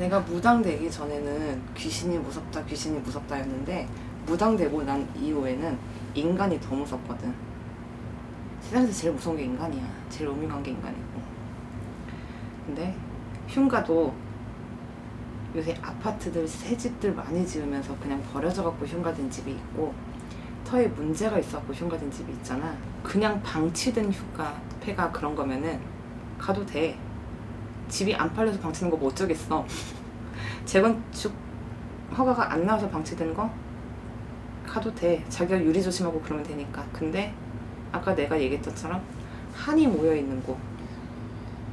내가 무당되기 전에는 귀신이 무섭다, 귀신이 무섭다였는데 무당되고 난 이후에는 인간이 더 무섭거든. 세상에서 제일 무서운 게 인간이야. 제일 음흉한 게 인간이고. 근데 흉가도 요새 아파트들 새 집들 많이 지으면서 그냥 버려져 갖고 흉가된 집이 있고 터에 문제가 있어 갖고 흉가된 집이 있잖아. 그냥 방치된 흉가 폐가 그런 거면은 가도 돼. 집이 안 팔려서 방치는 거뭐 어쩌겠어. 재건축 허가가 안 나와서 방치된 거 가도 돼. 자기가 유리 조심하고 그러면 되니까. 근데 아까 내가 얘기했던 것처럼 한이 모여 있는 곳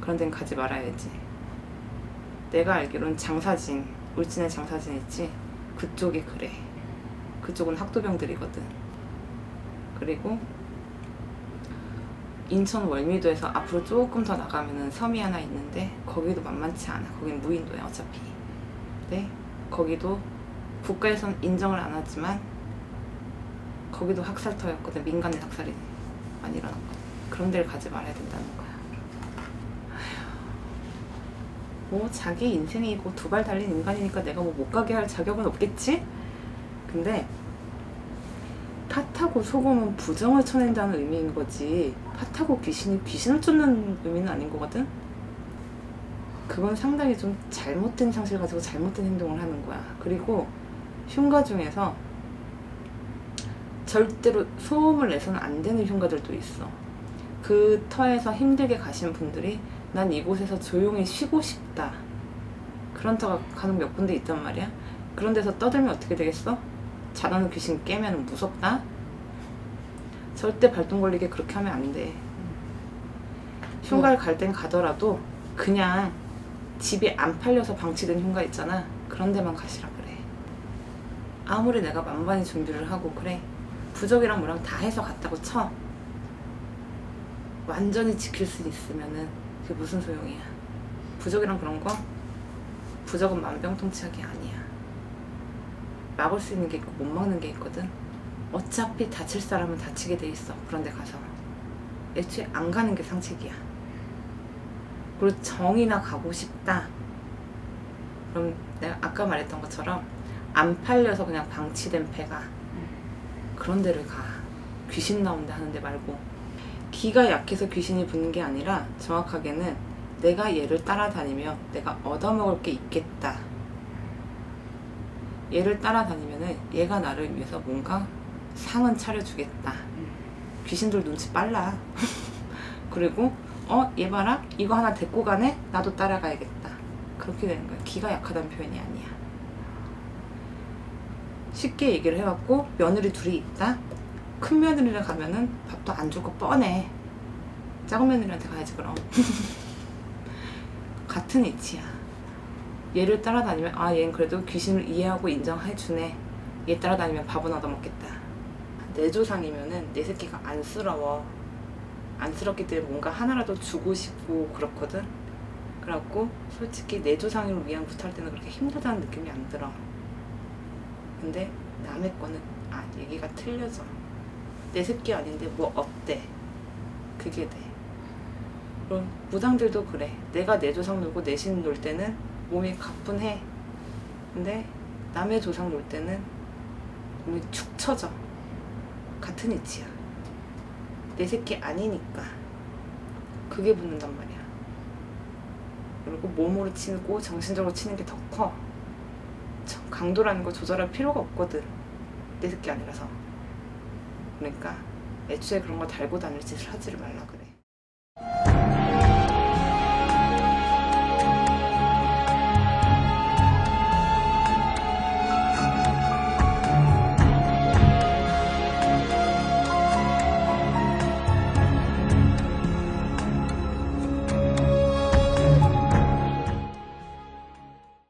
그런 데는 가지 말아야지. 내가 알기로는 장사진, 울진에 장사진 있지? 그쪽이 그래. 그쪽은 학도병들이거든. 그리고 인천 월미도에서 앞으로 조금 더 나가면은 섬이 하나 있는데 거기도 만만치 않아. 거긴 무인도야 어차피. 네, 거기도 국가에선 인정을 안 하지만 거기도 학살터였거든. 민간인 학살이 많이 일어났거든. 그런 데를 가지 말아야 된다는 거야. 뭐 자기 인생이고 두 발 달린 인간이니까 내가 뭐 못 가게 할 자격은 없겠지? 근데 팥하고 소금은 부정을 쳐낸다는 의미인 거지 팥하고 귀신이 귀신을 쫓는 의미는 아닌 거거든? 그건 상당히 좀 잘못된 상식을 가지고 잘못된 행동을 하는 거야 그리고 흉가 중에서 절대로 소음을 내서는 안 되는 흉가들도 있어 그 터에서 힘들게 가신 분들이 난 이곳에서 조용히 쉬고 싶다. 그런 터가 가는 몇 군데 있단 말이야. 그런 데서 떠들면 어떻게 되겠어? 자라는 귀신 깨면 무섭다? 절대 발동 걸리게 그렇게 하면 안 돼. 흉가를 갈 땐 가더라도 그냥 집이 안 팔려서 방치된 흉가 있잖아. 그런 데만 가시라 그래. 아무리 내가 만반히 준비를 하고 그래. 부적이랑 뭐랑 다 해서 갔다고 쳐. 완전히 지킬 수 있으면은 그게 무슨 소용이야. 부적이랑 그런 거 부적은 만병통치약이 아니야. 막을 수 있는 게 있고 못 막는 게 있거든. 어차피 다칠 사람은 다치게 돼 있어. 그런데 가서 애초에 안 가는 게 상책이야. 그리고 정이나 가고 싶다. 그럼 내가 아까 말했던 것처럼 안 팔려서 그냥 방치된 배가 그런 데를 가. 귀신 나온다 하는데 말고 기가 약해서 귀신이 붙는 게 아니라 정확하게는 내가 얘를 따라다니며 내가 얻어먹을 게 있겠다. 얘를 따라다니면은 얘가 나를 위해서 뭔가 상은 차려주겠다. 귀신들 눈치 빨라. 그리고 어 얘 봐라 이거 하나 데리고 가네 나도 따라가야겠다. 그렇게 되는 거야. 기가 약하다는 표현이 아니야. 쉽게 얘기를 해갖고 며느리 둘이 있다. 큰 며느리랑 가면은 밥도 안 줄 거 뻔해. 작은 며느리한테 가야지 그럼. 같은 이치야. 얘를 따라다니면 아 얘는 그래도 귀신을 이해하고 인정해주네. 얘 따라다니면 밥은 얻어먹겠다. 내 조상이면은 내 새끼가 안쓰러워. 안쓰럽기 때문에 뭔가 하나라도 주고 싶고 그렇거든. 그래갖고 솔직히 내 조상을 위한 부탁할 때는 그렇게 힘들다는 느낌이 안 들어. 근데 남의 거는 아 얘기가 틀려져. 내 새끼 아닌데 뭐 어때? 그게 돼. 그럼 무당들도 그래. 내가 내 조상 놀고 내 신 놀 때는 몸이 가뿐해. 근데 남의 조상 놀 때는 몸이 축 처져. 같은 이치야. 내 새끼 아니니까. 그게 붙는단 말이야. 그리고 몸으로 치고 정신적으로 치는 게 더 커. 저- 강도라는 거 조절할 필요가 없거든. 내 새끼 아니라서. 그러니까 애초에 그런 거 달고 다닐 짓을 하지를 말라 그래.